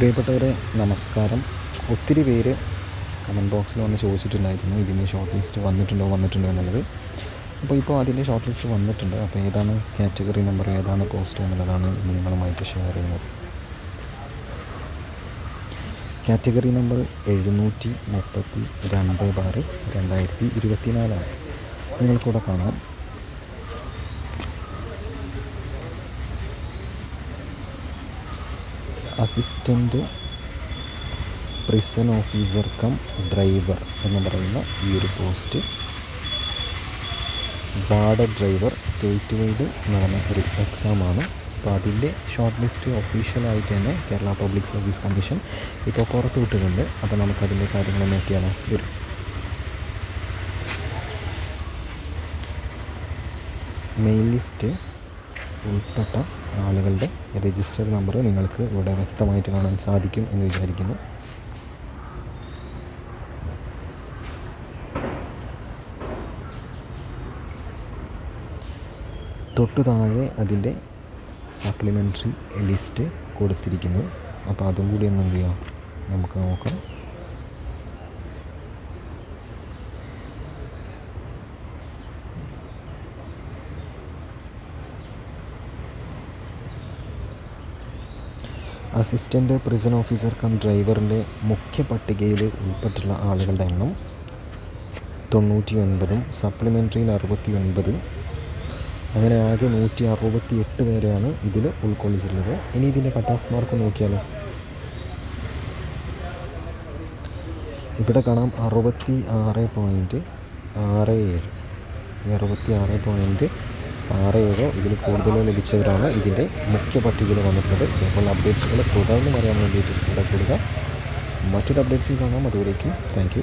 പ്രിയപ്പെട്ടവരെ നമസ്കാരം. ഒത്തിരി പേര് കമന്റ് ബോക്സിൽ വന്ന് ചോദിച്ചിട്ടുണ്ടായിരുന്നു ഇതിന് ഷോർട്ട് ലിസ്റ്റ് വന്നിട്ടുണ്ടോ വന്നിട്ടുണ്ടോ എന്നുള്ളത്. അപ്പോൾ ഇപ്പോൾ അതിന്റെ ഷോർട്ട് ലിസ്റ്റ് വന്നിട്ടുണ്ട്. അപ്പോൾ ഏതാണ് കാറ്റഗറി നമ്പർ ഏതാണ് കോസ്റ്റ് എന്നുള്ളതാണ് നിങ്ങളുമായിട്ട് ഷെയർ ചെയ്യുന്നത്. കാറ്റഗറി നമ്പർ എഴുന്നൂറ്റി മുപ്പത്തി രണ്ട് ബാറ് രണ്ടായിരത്തി ഇരുപത്തി നാലാണ് നിങ്ങൾക്കൂടെ കാണാം. Assistant prison officer cum driver എന്ന് പറയുന്ന ഈ ഒരു post ward driver state wide നടന്ന ഒരു എക്സാമാണ് അപ്പോൾ അതിന്റെ ഷോർട്ട് ലിസ്റ്റ് ഒഫീഷ്യലായിട്ട് തന്നെ കേരള പബ്ലിക് സർവീസ് കമ്മീഷൻ ഇപ്പോൾ പുറത്ത് വിട്ടിട്ടുണ്ട്. അപ്പോൾ നമുക്കതിന്റെ കാര്യങ്ങൾ നോക്കിയാലോ? വരും. മെയിൽ ലിസ്റ്റ് ഉൾപ്പെട്ട ആളുകളുടെ രജിസ്റ്റർ നമ്പർ നിങ്ങൾക്ക് ഇവിടെ വ്യക്തമായിട്ട് കാണാൻ സാധിക്കും എന്ന് വിചാരിക്കുന്നു. തൊട്ടു താഴെ അതിന്റെ സപ്ലിമെന്ററി ലിസ്റ്റ് കൊടുത്തിരിക്കുന്നു. അപ്പോൾ അതും കൂടി ഒന്ന് എന്ത് ചെയ്യാം നമുക്ക് നോക്കാം. അസിസ്റ്റന്റ് പ്രിസൺ ഓഫീസർ കം ഡ്രൈവറിന്റെ മുഖ്യ പട്ടികയിൽ ഉൾപ്പെട്ടുള്ള ആളുകളുടെ എണ്ണം തൊണ്ണൂറ്റി ഒൻപതും സപ്ലിമെന്ററിയിൽ അറുപത്തി ഒൻപത് അങ്ങനെ ആകെ നൂറ്റി അറുപത്തി എട്ട് പേരെയാണ് ഇതിൽ ഉൾക്കൊള്ളിച്ചിട്ടുള്ളത്. ഇനി ഇതിന്റെ കട്ട് ഓഫ് മാർക്ക് നോക്കിയാലോ? ഇവിടെ കാണാം അറുപത്തി ആറ് പോയിന്റ് ആറ് ഏഴ്. ഈ അറുപത്തി ആറ് പോയിന്റ് ആറ് ഏഴോ ഇതിൽ കൂടുതലോ ലഭിച്ചവരാണ് ഇതിന്റെ മുഖ്യ പട്ടികയിൽ വന്നിട്ടുള്ളത്. ഇതേപോലെ അപ്ഡേറ്റ്സുകൾ തുടർന്നും അറിയാൻ വേണ്ടിയിട്ട് ഇവിടെ കൊടുക്കുക മറ്റൊരു അപ്ഡേറ്റ്സിൽ കാണാം. അതുവരേക്കും താങ്ക്